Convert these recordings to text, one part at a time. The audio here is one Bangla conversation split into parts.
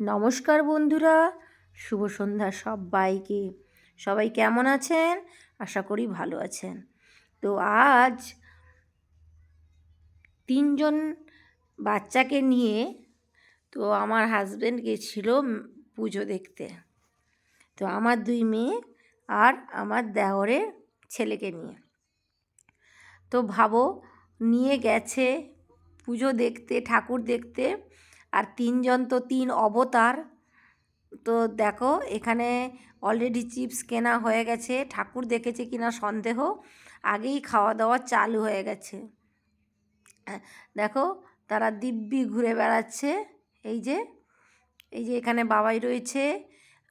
নমস্কার বন্ধুরা, শুভ সন্ধ্যা সবাইকে। সবাই কেমন আছেন? আশা করি ভালো আছেন। তো আজ তিনজন বাচ্চাকে নিয়ে তো আমার হাজব্যান্ড গেছিল পুজো দেখতে। তো আমার দুই মেয়ে আর আমার দেওরের ছেলেকে নিয়ে। তো ভাবো, নিয়ে গেছে পুজো দেখতে, ঠাকুর দেখতে। আর তিনজন তো তিন অবতার। তো দেখো, এখানে অলরেডি চিপস কেনা হয়ে গেছে। ঠাকুর দেখেছে কিনা সন্দেহ। আগেই খাওয়া দাওয়া চালু হয়ে গেছে। দেখো, তারা দিব্যি ঘুরে বেড়াচ্ছে। এই যে এই যে এখানে বাবাই রয়েছে,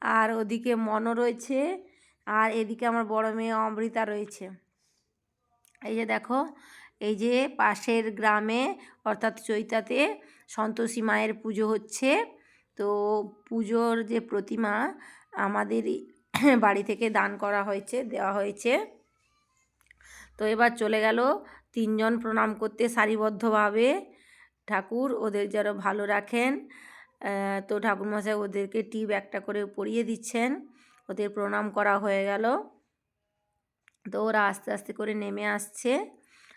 আর ওদিকে মনও রয়েছে, আর এদিকে আমার বড় মেয়ে অমৃতা রয়েছে। এই যে দেখো এই যে পাশের গ্রামে, অর্থাৎ চৈতাতে সন্তোষী মায়ের পুজো হচ্ছে। তো পুজোর যে প্রতিমা আমাদের বাড়ি থেকে দান করা হয়েছে, দেওয়া হয়েছে। তো এবার চলে গেল তিনজন প্রণাম করতে সারিবদ্ধভাবে। ঠাকুর ওদের যেন ভালো রাখেন। তো ঠাকুরমশাই ওদেরকে টিপ একটা করে পরিয়ে দিচ্ছেন। ওদের প্রণাম করা হয়ে গেল। তো ওরা আস্তে আস্তে করে নেমে আসছে।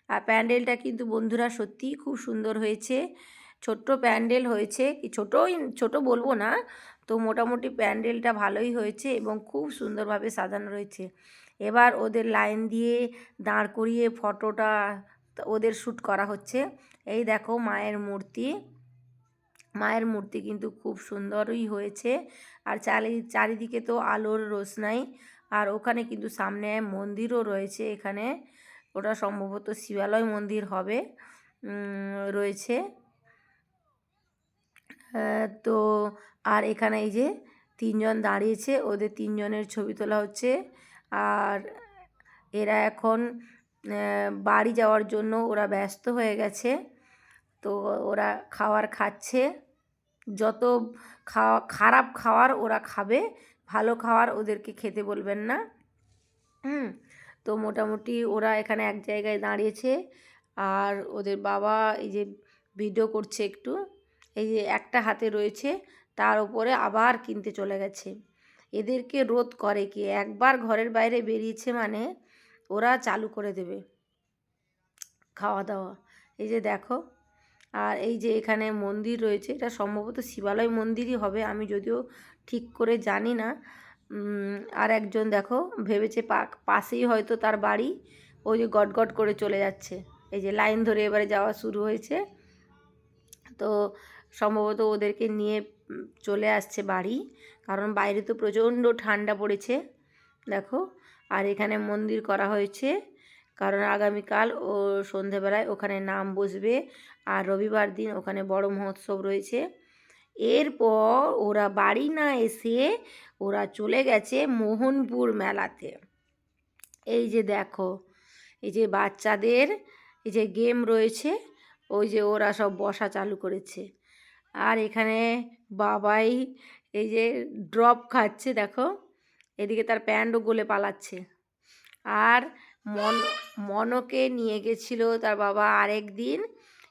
আর প্যান্ডেলটা কিন্তু বন্ধুরা সত্যিই খুব সুন্দর হয়েছে। ছোট্ট প্যান্ডেল হয়েছে ছোটোই, ছোট বলব না, তো মোটামুটি প্যান্ডেলটা ভালোই হয়েছে এবং খুব সুন্দরভাবে সাজানো রয়েছে। এবার ওদের লাইন দিয়ে দাঁড় করিয়ে ফটোটা ওদের শ্যুট করা হচ্ছে। এই দেখো মায়ের মূর্তি। মায়ের মূর্তি কিন্তু খুব সুন্দরই হয়েছে। আর চারি চারিদিকে তো আলোর রোশনাই। আর ওখানে কিন্তু সামনে মন্দিরও রয়েছে এখানে। ওটা সম্ভবত শিবালয় মন্দির হবে। রয়েছে। তো আর এখানে এই যে তিনজন দাঁড়িয়েছে, ওদের তিনজনের ছবি তোলা হচ্ছে। আর এরা এখন বাড়ি যাওয়ার জন্য ওরা ব্যস্ত হয়ে গেছে। তো ওরা খাওয়ার খাচ্ছে। যত খাওয়া, খারাপ খাওয়ার ওরা খাবে, ভালো খাওয়ার ওদেরকে খেতে বলবেন না। হুম তো মোটামুটি ওরা এখানে এক জায়গায় দাঁড়িয়েছে। আর ওদের বাবা এই যে ভিডিও করছে একটু, এই যে একটা হাতে রয়েছে, তার উপরে আবার কিনতে চলে গেছে। এদেরকে রোধ করে কি? একবার ঘরের বাইরে বেরিয়েছে মানে ওরা চালু করে দেবে। খাওয়া দাওয়া এই যে দেখো। আর এই যে এখানে মন্দির রয়েছে, এটা সম্ভবত শিবালয় মন্দিরই হবে, আমি যদিও ঠিক করে জানি না। আর একজন দেখো ভেবেছে পাক, পাশেই হয়তো তার বাড়ি। ওই যে গট করে চলে যাচ্ছে। এই যে লাইন ধরে এবারে যাওয়া শুরু হয়েছে। তো সম্ভবত ওদেরকে নিয়ে চলে আসছে বাড়ি। কারণ বাইরে তো প্রচণ্ড ঠান্ডা পড়েছে, দেখো। আর এখানে মন্দির করা হয়েছে। কারণ আগামীকাল ও সন্ধেবেলায় ওখানে নাম বসবে। আর রবিবার দিন ওখানে বড় মহোৎসব রয়েছে। এরপর ওরা বাড়ি না এসে ওরা চলে গেছে মোহনপুর মেলাতে। এই যে দেখো, এই যে বাচ্চাদের, এই যে গেম রয়েছে, ওই যে ওরা সব বসা চালু করেছে। আর এখানে বাবাই এই যে ড্রপ খাচ্ছে, দেখো, এদিকে তার প্যান্টও গলে পালাচ্ছে। আর মন, মনকে নিয়ে গেছিল তার বাবা আরেক দিন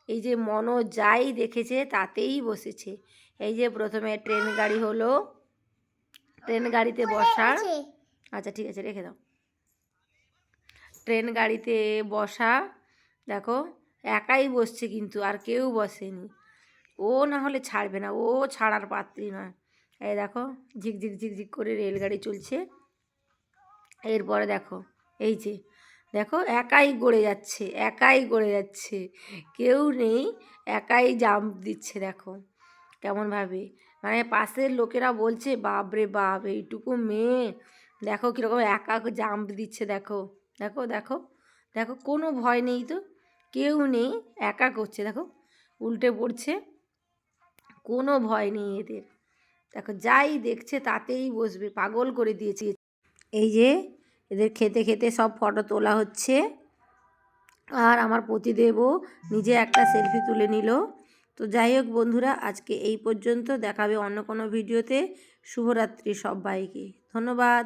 এই যে মনো যাই দেখেছে তাতেই বসেছে। এই যে প্রথমে ট্রেন গাড়ি হলো। ট্রেন গাড়িতে বসা। আচ্ছা ঠিক আছে রেখে দাও। ট্রেন গাড়িতে বসা। দেখো একাই বসছে কিন্তু আর কেউ বসেনি। ও না হলে ছাড়বে না ও ছাড়ার পাত্রী নয়। এই দেখো ঝিকঝিক ঝিকঝিক করে রেলগাড়ি চলছে। এরপরে দেখো এই যে দেখো একাই গড়ে যাচ্ছে একাই গড়ে যাচ্ছে। কেউ নেই একাই জাম্প দিচ্ছে দেখো। কেমনভাবে মানে পাশের লোকেরা বলছে বাপ রে বাপ, এইটুকু মেয়ে। দেখো কীরকম একা জাম্প দিচ্ছে, দেখো। দেখো দেখো দেখো, কোনো ভয় নেই তো। কেউ নেই, একা করছে, দেখো। উল্টে পড়ছে। কোনো ভয় নেই এদের। দেখো, যাই দেখছে তাতেই বসবে। পাগল করে দিয়েছে। এই যে, এদের খেতে খেতে সব ফটো তোলা হচ্ছে। আর আমার পতিদেবও নিজে একটা সেলফি তুলে নিল। তো যাই হোক বন্ধুরা আজকে এই পর্যন্ত। দেখাবে অন্য কোনো ভিডিওতে। শুভরাত্রি সবাইকে। ধন্যবাদ।